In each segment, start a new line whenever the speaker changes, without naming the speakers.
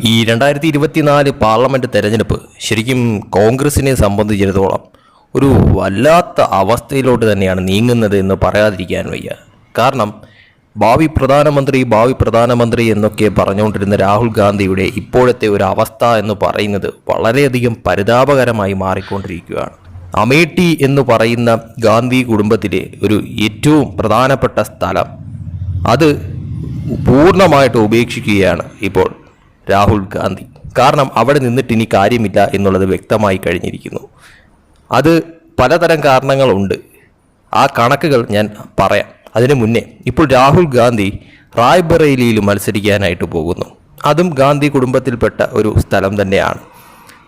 ഈ രണ്ടായിരത്തി ഇരുപത്തിനാല് പാർലമെന്റ് തെരഞ്ഞെടുപ്പ് ശരിക്കും കോൺഗ്രസിനെ സംബന്ധിച്ചിടത്തോളം ഒരു വല്ലാത്ത അവസ്ഥയിലോട്ട് തന്നെയാണ് നീങ്ങുന്നത് എന്ന് പറയാതിരിക്കാൻ വയ്യ. കാരണം ഭാവി പ്രധാനമന്ത്രി ഭാവി പ്രധാനമന്ത്രി എന്നൊക്കെ പറഞ്ഞുകൊണ്ടിരുന്ന രാഹുൽ ഗാന്ധിയുടെ ഇപ്പോഴത്തെ ഒരു അവസ്ഥ എന്ന് പറയുന്നത് വളരെയധികം പരിതാപകരമായി മാറിക്കൊണ്ടിരിക്കുകയാണ്. അമേഠി എന്ന് പറയുന്ന ഗാന്ധി കുടുംബത്തിലെ ഒരു ഏറ്റവും പ്രധാനപ്പെട്ട സ്ഥലം അത് പൂർണമായിട്ട് ഉപേക്ഷിക്കുകയാണ് ഇപ്പോൾ രാഹുൽ ഗാന്ധി. കാരണം അവിടെ നിന്നിട്ട് ഇനി കാര്യമില്ല എന്നുള്ളത് വ്യക്തമായി കഴിഞ്ഞിരിക്കുന്നു. അത് പലതരം കാരണങ്ങളുണ്ട് ആ കണക്കുകൾ ഞാൻ പറയാം. അതിനു മുന്നേ ഇപ്പോൾ രാഹുൽ ഗാന്ധി റായ്ബറേലിയിൽ മത്സരിക്കാനായിട്ട് പോകുന്നു. അതും ഗാന്ധി കുടുംബത്തിൽപ്പെട്ട ഒരു സ്ഥലം തന്നെയാണ്.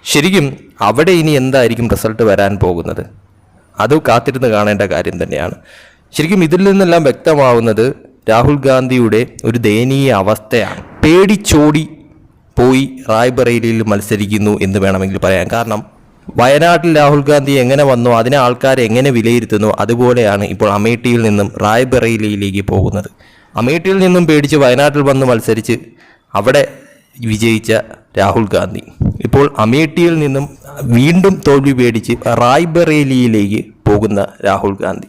ശരിക്കും അവിടെ ഇനി എന്തായിരിക്കും റിസൾട്ട് വരാൻ പോകുന്നത്? അത് കാത്തിരുന്ന് കാണേണ്ട കാര്യം തന്നെയാണ്. ശരിക്കും ഇതിൽ നിന്നെല്ലാം വ്യക്തമാവുന്നത് രാഹുൽ ഗാന്ധിയുടെ ഒരു ദയനീയ അവസ്ഥയാണ്. പേടിച്ചോടി പോയി റായ്ബറേലിയിൽ മത്സരിക്കുന്നു എന്ന് വേണമെങ്കിൽ പറയാം. കാരണം വയനാട്ടിൽ രാഹുൽ ഗാന്ധി എങ്ങനെ വന്നു അതിനെ ആൾക്കാർ എങ്ങനെ വിലയിരുത്തുന്നു അതുപോലെയാണ് ഇപ്പോൾ അമേഠിയിൽ നിന്നും റായ്ബറേലിയിലേക്ക് പോകുന്നത്. അമേഠിയിൽ നിന്നും പേടിച്ച് വയനാട്ടിൽ വന്ന് മത്സരിച്ച് അവിടെ വിജയിച്ച രാഹുൽ ഗാന്ധി. ഇപ്പോൾ അമേഠിയിൽ നിന്നും വീണ്ടും തോൽവി പേടിച്ച് റായ്ബറേലിയിലേക്ക് പോകുന്ന രാഹുൽ ഗാന്ധി.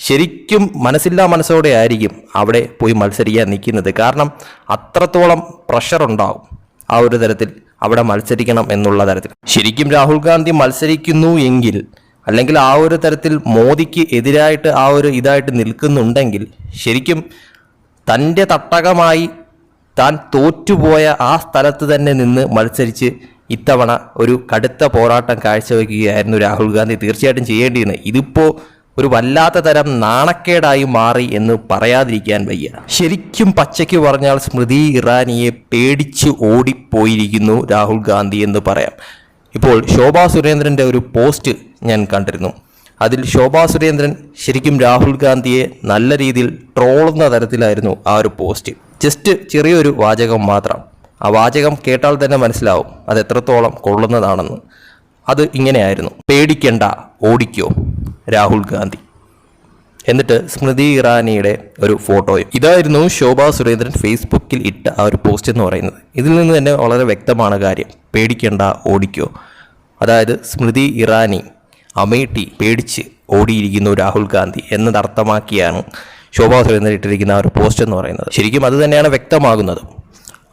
ശരിക്കും മനസ്സില്ലാ മനസ്സോടെ ആയിരിക്കും അവിടെ പോയി മത്സരിക്കാൻ നിൽക്കുന്നത്. കാരണം അത്രത്തോളം പ്രഷർ ഉണ്ടാവും ആ ഒരു തരത്തിൽ അവിടെ മത്സരിക്കണം എന്നുള്ള തരത്തിൽ. ശരിക്കും രാഹുൽ ഗാന്ധി മത്സരിക്കുന്നു എങ്കിൽ അല്ലെങ്കിൽ ആ ഒരു തരത്തിൽ മോദിക്ക് എതിരായിട്ട് ആ ഒരു ഇതായിട്ട് നിൽക്കുന്നുണ്ടെങ്കിൽ ശരിക്കും തന്റെ തട്ടകമായി താൻ തോറ്റുപോയ ആ സ്ഥലത്ത് തന്നെ നിന്ന് മത്സരിച്ച് ഇത്തവണ ഒരു കടുത്ത പോരാട്ടം കാഴ്ചവെക്കുകയായിരുന്നു രാഹുൽ ഗാന്ധി തീർച്ചയായിട്ടും ചെയ്യേണ്ടിയിരുന്നത്. ഇതിപ്പോൾ ഒരു വല്ലാത്ത തരം നാണക്കേടായി മാറി എന്ന് പറയാതിരിക്കാൻ വയ്യ. ശരിക്കും പച്ചയ്ക്ക് പറഞ്ഞാൽ സ്മൃതി ഇറാനിയെ പേടിച്ച് ഓടിപ്പോയിരിക്കുന്നു രാഹുൽ ഗാന്ധി എന്ന് പറയാം. ഇപ്പോൾ ശോഭാ സുരേന്ദ്രന്റെ ഒരു പോസ്റ്റ് ഞാൻ കണ്ടിരുന്നു. അതിൽ ശോഭാ സുരേന്ദ്രൻ ശരിക്കും രാഹുൽ ഗാന്ധിയെ നല്ല രീതിയിൽ ട്രോളുന്ന തരത്തിലായിരുന്നു ആ ഒരു പോസ്റ്റ്. ജസ്റ്റ് ചെറിയൊരു വാചകം മാത്രം. ആ വാചകം കേട്ടാൽ തന്നെ മനസ്സിലാവും അത് എത്രത്തോളം കൊള്ളുന്നതാണെന്ന്. അത് ഇങ്ങനെയായിരുന്നു. പേടിക്കണ്ട ഓടിക്കോ. രാഹുൽ ഗാന്ധി. എന്നിട്ട് സ്മൃതി ഇറാനിയുടെ ഒരു ഫോട്ടോയും ഇതായിരുന്നു ശോഭാ സുരേന്ദ്രൻ ഫേസ്ബുക്കിൽ ഇട്ട ആ ഒരു പോസ്റ്റ് എന്ന് പറയുന്നത്. ഇതിൽ നിന്ന് തന്നെ വളരെ വ്യക്തമാണ് കാര്യം. പേടിക്കേണ്ട ഓടിക്കോ. അതായത് സ്മൃതി ഇറാനി അമേഠി പേടിച്ച് ഓടിയിരിക്കുന്നു രാഹുൽ ഗാന്ധി എന്നതർത്ഥമാക്കിയാണ് ശോഭാ സുരേന്ദ്രൻ ഇട്ടിരിക്കുന്ന ആ ഒരു പോസ്റ്റ് എന്ന് പറയുന്നത്. ശരിക്കും അത് തന്നെയാണ് വ്യക്തമാകുന്നത്.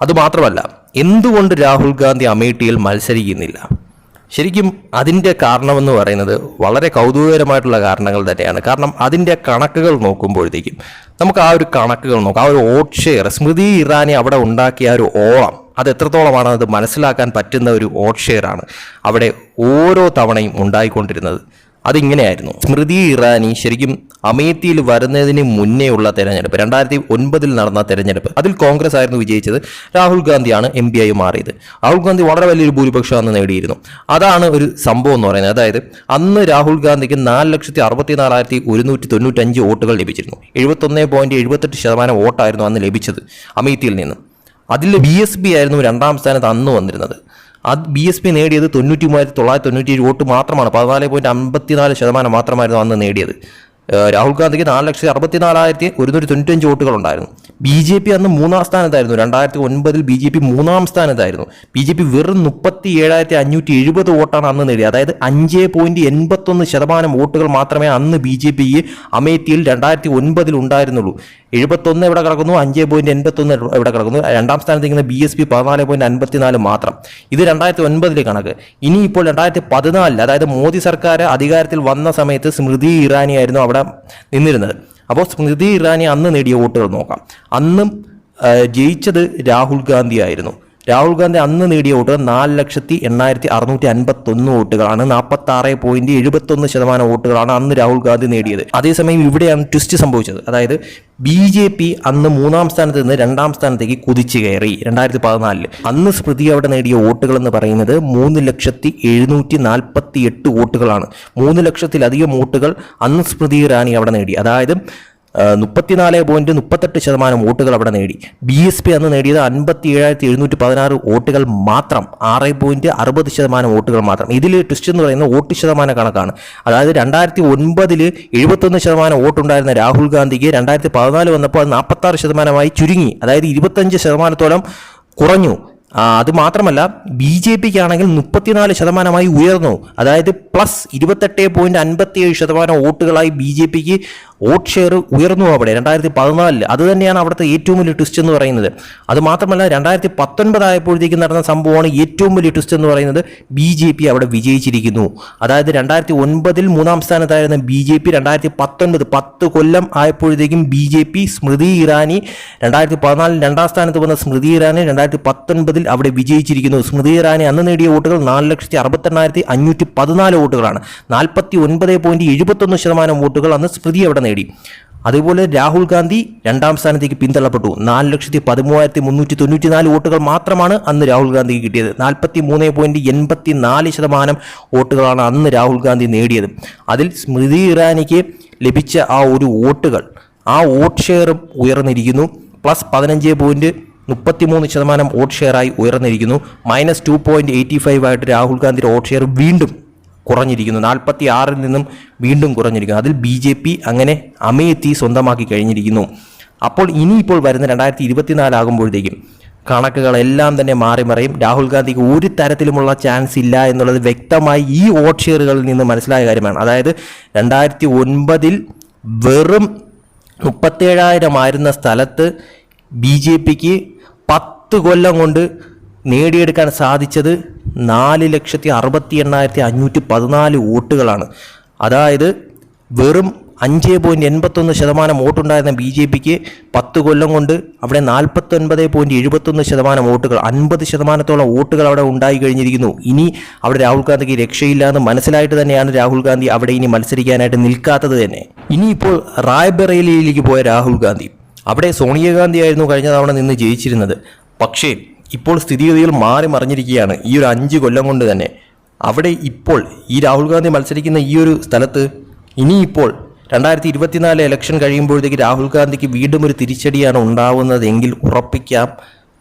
അതുമാത്രമല്ല എന്തുകൊണ്ട് രാഹുൽ ഗാന്ധി അമേഠിയിൽ മത്സരിക്കുന്നില്ല? ശരിക്കും അതിന്റെ കാരണമെന്ന് പറയുന്നത് വളരെ കൗതുകകരമായിട്ടുള്ള കാരണങ്ങൾ തന്നെയാണ്. കാരണം അതിന്റെ കണക്കുകൾ നോക്കുമ്പോഴത്തേക്കും നമുക്ക് ആ ഒരു കണക്കുകൾ നോക്കാം. ആ ഒരു ഓട്ട്ഷെയർ സ്മൃതി ഇറാനി അവിടെ ഉണ്ടാക്കിയ ഒരു ഓളം അത് എത്രത്തോളമാണ് അത് മനസ്സിലാക്കാൻ പറ്റുന്ന ഒരു ഷെയർ ആണ് അവിടെ ഓരോ തവണയും ഉണ്ടായിക്കൊണ്ടിരുന്നത്. അതിങ്ങനെയായിരുന്നു. സ്മൃതി ഇറാനി ശരിക്കും അമേത്തിയിൽ വരുന്നതിന് മുന്നേ ഉള്ള തെരഞ്ഞെടുപ്പ് രണ്ടായിരത്തി ഒൻപതിൽ നടന്ന തെരഞ്ഞെടുപ്പ്. അതിൽ കോൺഗ്രസ് ആയിരുന്നു വിജയിച്ചത്. രാഹുൽ ഗാന്ധിയാണ് എം പി ആയി മാറിയത്. രാഹുൽ ഗാന്ധി വളരെ വലിയൊരു ഭൂരിപക്ഷം അന്ന് നേടിയിരുന്നു. അതാണ് ഒരു സംഭവം എന്ന് പറയുന്നത്. അതായത് അന്ന് രാഹുൽ ഗാന്ധിക്ക് നാല് ലക്ഷത്തി അറുപത്തി നാലായിരത്തി ഒരുന്നൂറ്റി തൊണ്ണൂറ്റഞ്ച് വോട്ടുകൾ ലഭിച്ചിരുന്നു. എഴുപത്തൊന്ന് പോയിന്റ് എഴുപത്തെട്ട് ശതമാനം വോട്ടായിരുന്നു അന്ന് ലഭിച്ചത് അമേത്തിയിൽ നിന്ന്. അതിൽ ബി എസ് പി ആയിരുന്നു രണ്ടാം സ്ഥാനത്ത് അന്ന് വന്നിരുന്നത്. അത് ബി എസ് പി നേടിയത് തൊണ്ണൂറ്റി മൂവായിരത്തി തൊള്ളായിരത്തി തൊണ്ണൂറ്റി ഏഴ് വോട്ട് മാത്രമാണ്. പതിനാല് പോയിന്റ് അമ്പത്തിനാല് ശതമാനം മാത്രമായിരുന്നു അന്ന് നേടിയത്. രാഹുൽ ഗാന്ധിക്ക് നാല് ലക്ഷത്തി അറുപത്തി നാലായിരത്തി ഒരുന്നൂറ്റി തൊണ്ണൂറ്റഞ്ച് വോട്ടുകളുണ്ടായിരുന്നു. ബി ജെ പി അന്ന് മൂന്നാം സ്ഥാനത്തായിരുന്നു. രണ്ടായിരത്തി ഒൻപതിൽ ബി ജെ പി മൂന്നാം സ്ഥാനത്തായിരുന്നു. ബി ജെ പി വെറും മുപ്പത്തി ഏഴായിരത്തി അഞ്ഞൂറ്റി എഴുപത് വോട്ടാണ് അന്ന് നേടിയത്. അതായത് അഞ്ച് പോയിന്റ് എൺപത്തൊന്ന് ശതമാനം വോട്ടുകൾ മാത്രമേ അന്ന് ബി ജെ പിക്ക് അമേത്തിയിൽ രണ്ടായിരത്തി ഒൻപതിൽ ഉണ്ടായിരുന്നുള്ളൂ. എഴുപത്തൊന്ന് എവിടെ കിടക്കുന്നു? അഞ്ച് പോയിന്റ് എൺപത്തൊന്ന് എവിടെ കിടക്കുന്നു? രണ്ടാം സ്ഥാനത്ത് നിൽക്കുന്ന ബി എസ് പി പതിനാല് പോയിന്റ് അൻപത്തിനാല് മാത്രം. ഇത് രണ്ടായിരത്തി ഒൻപതിലെ കണക്ക്. ഇനിയിപ്പോൾ രണ്ടായിരത്തി പതിനാലിൽ അതായത് മോദി സർക്കാർ അധികാരത്തിൽ വന്ന സമയത്ത് സ്മൃതി ഇറാനി ആയിരുന്നു അവിടെ നിന്നിരുന്നത്. അപ്പോൾ സ്മൃതി ഇറാനി അന്ന് നേടിയ വോട്ടുകൾ നോക്കാം. അന്നും ജയിച്ചത് രാഹുൽ ഗാന്ധി ആയിരുന്നു രാഹുൽ ഗാന്ധി അന്ന് നേടിയ വോട്ടുകൾ നാല് ലക്ഷത്തി എണ്ണായിരത്തി അറുന്നൂറ്റി അൻപത്തൊന്ന് വോട്ടുകളാണ്. നാൽപ്പത്തി ആറ് പോയിന്റ് എഴുപത്തൊന്ന് ശതമാനം വോട്ടുകളാണ് അന്ന് രാഹുൽ ഗാന്ധി നേടിയത്. അതേസമയം ഇവിടെയാണ് ട്വിസ്റ്റ് സംഭവിച്ചത്. അതായത് ബി ജെ പി അന്ന് മൂന്നാം സ്ഥാനത്ത് നിന്ന് രണ്ടാം സ്ഥാനത്തേക്ക് കുതിച്ചു കയറി രണ്ടായിരത്തി പതിനാലിൽ അന്ന് സ്മൃതി അവിടെ നേടിയ വോട്ടുകൾ എന്ന് പറയുന്നത് മൂന്ന് ലക്ഷത്തി എഴുന്നൂറ്റി നാൽപ്പത്തി എട്ട് വോട്ടുകളാണ്. മൂന്ന് ലക്ഷത്തിലധികം വോട്ടുകൾ അന്ന് സ്മൃതി ഇറാനി അവിടെ നേടി. അതായത് മുപ്പത്തിനാല് പോയിന്റ് മുപ്പത്തെട്ട് ശതമാനം വോട്ടുകൾ അവിടെ നേടി. ബി എസ് പി അന്ന് നേടിയത് അൻപത്തി ഏഴായിരത്തി എഴുന്നൂറ്റി പതിനാറ് വോട്ടുകൾ മാത്രം. ആറ് പോയിന്റ് അറുപത് ശതമാനം വോട്ടുകൾ മാത്രം. ഇതിൽ ട്വിസ്റ്റ് എന്ന് പറയുന്നത് വോട്ട് ശതമാന കണക്കാണ്. അതായത് രണ്ടായിരത്തി ഒൻപതിൽ എഴുപത്തൊന്ന് ശതമാനം വോട്ടുണ്ടായിരുന്ന രാഹുൽ ഗാന്ധിക്ക് രണ്ടായിരത്തി പതിനാല് വന്നപ്പോൾ അത് നാൽപ്പത്താറ് ശതമാനമായി ചുരുങ്ങി. അതായത് ഇരുപത്തഞ്ച് ശതമാനത്തോളം കുറഞ്ഞു. അത് മാത്രമല്ല ബി ജെ പിക്ക് ആണെങ്കിൽ മുപ്പത്തിനാല് ശതമാനമായി ഉയർന്നു. അതായത് പ്ലസ് ഇരുപത്തെട്ട് പോയിന്റ് അൻപത്തി ഏഴ് ശതമാനം വോട്ടുകളായി ബി ജെ പിക്ക് വോട്ട് ഷെയർ ഉയർന്നു അവിടെ രണ്ടായിരത്തി പതിനാലിൽ അത് തന്നെയാണ് അവിടുത്തെ ഏറ്റവും വലിയ ട്വിസ്റ്റ് എന്ന് പറയുന്നത്. അത് മാത്രമല്ല രണ്ടായിരത്തി പത്തൊൻപതായപ്പോഴത്തേക്ക് നടന്ന സംഭവമാണ് ഏറ്റവും വലിയ ട്വിസ്റ്റ് എന്ന് പറയുന്നത്. ബി ജെ പി അവിടെ വിജയിച്ചിരിക്കുന്നു. അതായത് രണ്ടായിരത്തി ഒൻപതിൽ മൂന്നാം സ്ഥാനത്തായിരുന്ന ബി ജെ പി രണ്ടായിരത്തി പത്തൊൻപത് പത്ത് കൊല്ലം ആയപ്പോഴത്തേക്കും B J P Smriti Irani രണ്ടായിരത്തി പതിനാലിൽ രണ്ടാം സ്ഥാനത്ത് വന്ന സ്മൃതി ഇറാനി രണ്ടായിരത്തി പത്തൊൻപതിൽ അവിടെ വിജയിച്ചിരിക്കുന്നു. സ്മൃതി ഇറാനി അന്ന് നേടിയ വോട്ടുകൾ നാല് ലക്ഷത്തി അറുപത്തെണ്ണായിരത്തി അഞ്ഞൂറ്റി പതിനാല് വോട്ടുകളാണ്. നാൽപ്പത്തി ഒൻപത് പോയിന്റ് എഴുപത്തൊന്ന് ശതമാനം വോട്ടുകൾ അന്ന് സ്മൃതി അവിടെ നേടി. അതുപോലെ രാഹുൽ ഗാന്ധി രണ്ടാം സ്ഥാനത്തേക്ക് പിന്തള്ളപ്പെട്ടു. നാല് ലക്ഷത്തി പതിമൂവായിരത്തി മുന്നൂറ്റി തൊണ്ണൂറ്റി നാല് വോട്ടുകൾ മാത്രമാണ് അന്ന് രാഹുൽ ഗാന്ധിക്ക് കിട്ടിയത്. നാൽപ്പത്തി മൂന്ന് പോയിന്റ് എൺപത്തി നാല് ശതമാനം വോട്ടുകളാണ് അന്ന് രാഹുൽ ഗാന്ധി നേടിയത്. അതിൽ സ്മൃതി ഇറാനിക്ക് ലഭിച്ച ആ ഒരു വോട്ടുകൾ ആ വോട്ട് ഷെയറും ഉയർന്നിരിക്കുന്നു. പ്ലസ് പതിനഞ്ച് പോയിന്റ് മുപ്പത്തിമൂന്ന് ശതമാനം വോട്ട് ഷെയറായി ഉയർന്നിരിക്കുന്നു. Minus two point eighty five ആയിട്ട് രാഹുൽ ഗാന്ധിയുടെ വോട്ട് ഷെയർ വീണ്ടും കുറഞ്ഞിരിക്കുന്നു. നാൽപ്പത്തി ആറിൽ നിന്നും വീണ്ടും കുറഞ്ഞിരിക്കുന്നു. അതിൽ ബി ജെ പി അങ്ങനെ അമേത്തി സ്വന്തമാക്കി കഴിഞ്ഞിരിക്കുന്നു. അപ്പോൾ ഇനിയിപ്പോൾ വരുന്ന രണ്ടായിരത്തി ഇരുപത്തിനാലാകുമ്പോഴത്തേക്കും കണക്കുകളെല്ലാം തന്നെ മാറി മറിയും. രാഹുൽ ഗാന്ധിക്ക് ഒരു തരത്തിലുമുള്ള ചാൻസ് ഇല്ല എന്നുള്ളത് വ്യക്തമായി ഈ വോട്ട് ഷെയറുകളിൽ നിന്ന് മനസ്സിലായ കാര്യമാണ്. അതായത് രണ്ടായിരത്തി ഒൻപതിൽ വെറും മുപ്പത്തേഴായിരം ആയിരുന്ന സ്ഥലത്ത് ബി ജെ പിക്ക് കൊല്ലം കൊണ്ട് നേടിയെടുക്കാൻ സാധിച്ചത് നാല് ലക്ഷത്തി അറുപത്തി എണ്ണായിരത്തി അഞ്ഞൂറ്റി പതിനാല് വോട്ടുകളാണ്. അതായത് വെറും അഞ്ച് പോയിന്റ് എൺപത്തൊന്ന് ശതമാനം വോട്ടുണ്ടായിരുന്ന ബി ജെ പിക്ക് പത്ത് കൊല്ലം കൊണ്ട് അവിടെ നാൽപ്പത്തൊൻപത് പോയിന്റ് എഴുപത്തൊന്ന് ശതമാനം വോട്ടുകൾ അൻപത് ശതമാനത്തോളം വോട്ടുകൾ അവിടെ ഉണ്ടായി കഴിഞ്ഞിരിക്കുന്നു. ഇനി അവിടെ രാഹുൽ ഗാന്ധിക്ക് രക്ഷയില്ല എന്ന് മനസ്സിലായിട്ട് തന്നെയാണ് രാഹുൽ ഗാന്ധി അവിടെ ഇനി മത്സരിക്കാനായിട്ട് നിൽക്കാത്തത് തന്നെ. ഇനിയിപ്പോൾ റായ്ബറേലിയിലേക്ക് പോയ രാഹുൽ ഗാന്ധി. അവിടെ സോണിയാഗാന്ധി ആയിരുന്നു കഴിഞ്ഞ തവണ നിന്ന് ജയിച്ചിരുന്നത്. പക്ഷേ ഇപ്പോൾ സ്ഥിതിഗതികൾ മാറി മറിഞ്ഞിരിക്കുകയാണ് ഈ ഒരു അഞ്ച് കൊല്ലം കൊണ്ട് തന്നെ. അവിടെ ഇപ്പോൾ ഈ രാഹുൽ ഗാന്ധി മത്സരിക്കുന്ന ഈ ഒരു സ്ഥലത്ത് ഇനിയിപ്പോൾ രണ്ടായിരത്തി ഇരുപത്തിനാല് ഇലക്ഷൻ കഴിയുമ്പോഴത്തേക്ക് രാഹുൽ ഗാന്ധിക്ക് വീണ്ടും ഒരു തിരിച്ചടിയാണ് ഉണ്ടാവുന്നതെങ്കിൽ ഉറപ്പിക്കാം.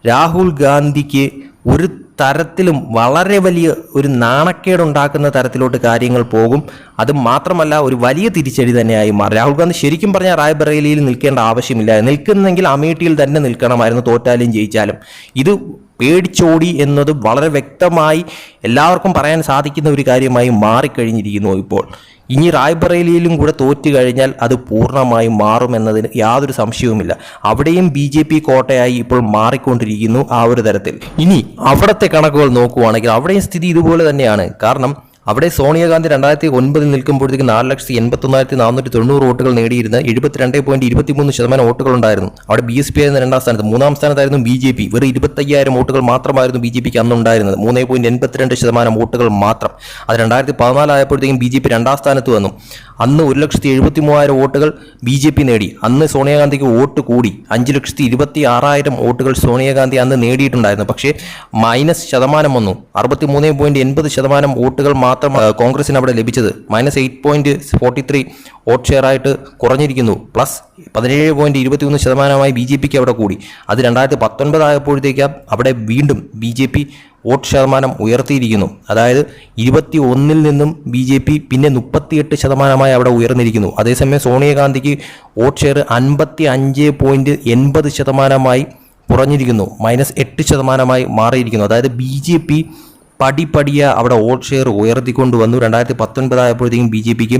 രാഹുൽ ഗാന്ധിക്ക് ഒരു തരത്തിലും വളരെ വലിയ ഒരു നാണക്കേടുണ്ടാക്കുന്ന തരത്തിലോട്ട് കാര്യങ്ങൾ പോകും. അത് മാത്രമല്ല ഒരു വലിയ തിരിച്ചടി തന്നെയായി മാറും. രാഹുൽ ഗാന്ധി ശരിക്കും പറഞ്ഞാൽ റായ്ബറേലിയിൽ നിൽക്കേണ്ട ആവശ്യമില്ല. നിൽക്കുന്നെങ്കിൽ അമേഠിയിൽ തന്നെ നിൽക്കണമായിരുന്നു തോറ്റാലും ജയിച്ചാലും. ഇത് പേടിച്ചോടി എന്നത് വളരെ വ്യക്തമായി എല്ലാവർക്കും പറയാൻ സാധിക്കുന്ന ഒരു കാര്യമായി മാറിക്കഴിഞ്ഞിരിക്കുന്നു ഇപ്പോൾ. ഇനി റായ്ബറേലിയിലും കൂടെ തോറ്റു കഴിഞ്ഞാൽ അത് പൂർണമായും മാറുമെന്നതിന് യാതൊരു സംശയവുമില്ല. അവിടെയും ബി ജെ പി കോട്ടയായി ഇപ്പോൾ മാറിക്കൊണ്ടിരിക്കുന്നു ആ ഒരു തരത്തിൽ. ഇനി അവിടുത്തെ കണക്കുകൾ നോക്കുകയാണെങ്കിൽ അവിടെയും സ്ഥിതി ഇതുപോലെ തന്നെയാണ്. കാരണം അവിടെ സോണിയാഗാന്ധി രണ്ടായിരത്തി ഒൻപതിൽ നിൽക്കുമ്പോഴത്തേക്ക് നാല് ലക്ഷത്തി എൺപത്തൊന്നായിരത്തി നാനൂറ്റി തൊണ്ണൂറ് വോട്ടുകൾ നേടിയിരുന്ന എഴുപത്തിരണ്ട് പോയിന്റ് ഇരുപത്തിമൂന്ന് ശതമാനം വോട്ടുകൾ ഉണ്ടായിരുന്നു അവിടെ ബി എസ് പി ആയിരുന്ന രണ്ടാം സ്ഥാനത്ത്. മൂന്നാം സ്ഥാനത്തായിരുന്നു ബി ജെ പി വെറും ഇരുപത്തയ്യായിരം വോട്ടുകൾ മാത്രമായിരുന്നു ബി ജെ പിക്ക് അന്നുണ്ടായിരുന്നത്. മൂന്ന് പോയിന്റ് എൺപത്തിരണ്ട് ശതമാനം വോട്ടുകൾ മാത്രം. അത് രണ്ടായിരത്തി പതിനാലായപ്പോഴത്തേക്കും ബി ജെ പി രണ്ടാം സ്ഥാനത്ത് വന്നു. അന്ന് ഒരു ലക്ഷത്തി എഴുപത്തി മൂവായിരം വോട്ടുകൾ ബി ജെ പി നേടി. അന്ന് സോണിയാഗാന്ധിക്ക് വോട്ട് കൂടി. അഞ്ച് ലക്ഷത്തി ഇരുപത്തി ആറായിരം വോട്ടുകൾ സോണിയാഗാന്ധി അന്ന് നേടിയിട്ടുണ്ടായിരുന്നു. പക്ഷേ മൈനസ് ശതമാനം വന്നു. അറുപത്തി മൂന്ന് പോയിന്റ് എൺപത് ശതമാനം വോട്ടുകൾ മാത്രം ആ, കോൺഗ്രസിന് അവിടെ ലഭിച്ചത്. Minus eight point forty three vote share ആയിട്ട് കുറഞ്ഞിരിക്കുന്നു. പ്ലസ് പതിനേഴ് പോയിന്റ് ഇരുപത്തി ഒന്ന് ശതമാനമായി ബി ജെ പിക്ക് അവിടെ കൂടി. അത് രണ്ടായിരത്തി പത്തൊൻപത് ആയപ്പോഴത്തേക്ക് അവിടെ വീണ്ടും ബി ജെ പി വോട്ട് ശതമാനം ഉയർത്തിയിരിക്കുന്നു. അതായത് ഇരുപത്തി ഒന്നിൽ നിന്നും ബി ജെ പി പിന്നെ മുപ്പത്തിയെട്ട് ശതമാനമായി അവിടെ ഉയർന്നിരിക്കുന്നു. അതേസമയം സോണിയാഗാന്ധിക്ക് വോട്ട് ഷെയർ അൻപത്തി അഞ്ച് പോയിന്റ് എൺപത് ശതമാനമായി കുറഞ്ഞിരിക്കുന്നു. മൈനസ് എട്ട് ശതമാനമായി മാറിയിരിക്കുന്നു. അതായത് ബി ജെ പി പടിപടിയ അവിടെ വോട്ട് ഷെയർ ഉയർത്തിക്കൊണ്ട് വന്നു രണ്ടായിരത്തി പത്തൊൻപതായപ്പോഴത്തേക്കും ബി ജെ പിക്ക്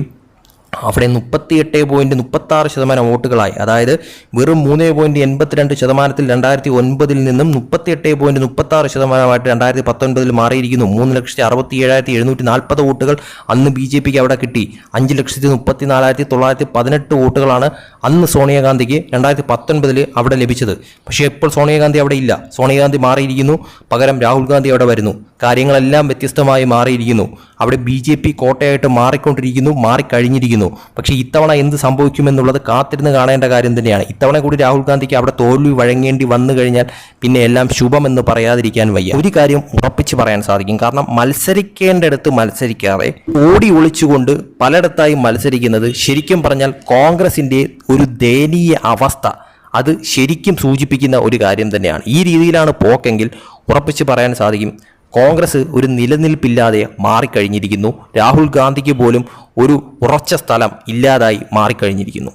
അവിടെ മുപ്പത്തിയെട്ട് പോയിന്റ് മുപ്പത്തി ആറ് ശതമാനം വോട്ടുകളായി. അതായത് വെറും മൂന്ന് പോയിന്റ് എൺപത്തിരണ്ട് ശതമാനത്തിൽ രണ്ടായിരത്തി ഒൻപതിൽ നിന്നും മുപ്പത്തിയെട്ട് പോയിന്റ് മുപ്പത്തി ആറ് ശതമാനമായിട്ട് രണ്ടായിരത്തി പത്തൊൻപതിൽ മാറിയിരിക്കുന്നു. മൂന്ന് ലക്ഷത്തി അറുപത്തി ഏഴായിരത്തി എഴുന്നൂറ്റി നാൽപ്പത് വോട്ടുകൾ അന്ന് ബി ജെ പിക്ക് അവിടെ കിട്ടി. അഞ്ച് ലക്ഷത്തി മുപ്പത്തി നാലായിരത്തി തൊള്ളായിരത്തി പതിനെട്ട് വോട്ടുകളാണ് അന്ന് സോണിയാഗാന്ധിക്ക് രണ്ടായിരത്തി പത്തൊൻപതിൽ അവിടെ ലഭിച്ചത്. പക്ഷേ ഇപ്പോൾ സോണിയാഗാന്ധി അവിടെ ഇല്ല. സോണിയാഗാന്ധി മാറിയിരിക്കുന്നു. പകരം രാഹുൽ ഗാന്ധി അവിടെ വരുന്നു. കാര്യങ്ങളെല്ലാം വ്യത്യസ്തമായി മാറിയിരിക്കുന്നു. അവിടെ ബി ജെ പി കോട്ടയായിട്ട് മാറിക്കൊണ്ടിരിക്കുന്നു മാറിക്കഴിഞ്ഞിരിക്കുന്നു. പക്ഷേ ഇത്തവണ എന്ത് സംഭവിക്കുമെന്നുള്ളത് കാത്തിരുന്ന് കാണേണ്ട കാര്യം തന്നെയാണ്. ഇത്തവണ കൂടി രാഹുൽ ഗാന്ധിക്ക് അവിടെ തോൽവി വഴങ്ങേണ്ടി വന്നു കഴിഞ്ഞാൽ പിന്നെ എല്ലാം ശുഭമെന്ന് പറയാതിരിക്കാൻ വയ്യ. ഒരു കാര്യം ഉറപ്പിച്ച് പറയാൻ സാധിക്കും. കാരണം മത്സരിക്കേണ്ടടുത്ത് മത്സരിക്കാതെ ഓടി ഒളിച്ചുകൊണ്ട് പലയിടത്തായി മത്സരിക്കുന്നത് ശരിക്കും പറഞ്ഞാൽ കോൺഗ്രസിന്റെ ഒരു ദയനീയ അവസ്ഥ. അത് ശരിക്കും സൂചിപ്പിക്കുന്ന ഒരു കാര്യം തന്നെയാണ്. ഈ രീതിയിലാണ് പോക്കെങ്കിൽ ഉറപ്പിച്ച് പറയാൻ സാധിക്കും. കോൺഗ്രസ് ഒരു നിലനിൽപ്പില്ലാതെ മാറിക്കഴിഞ്ഞിരിക്കുന്നു. രാഹുൽ ഗാന്ധിക്ക് പോലും ഒരു ഉറച്ച സ്ഥലം ഇല്ലാതായി മാറിക്കഴിഞ്ഞിരിക്കുന്നു.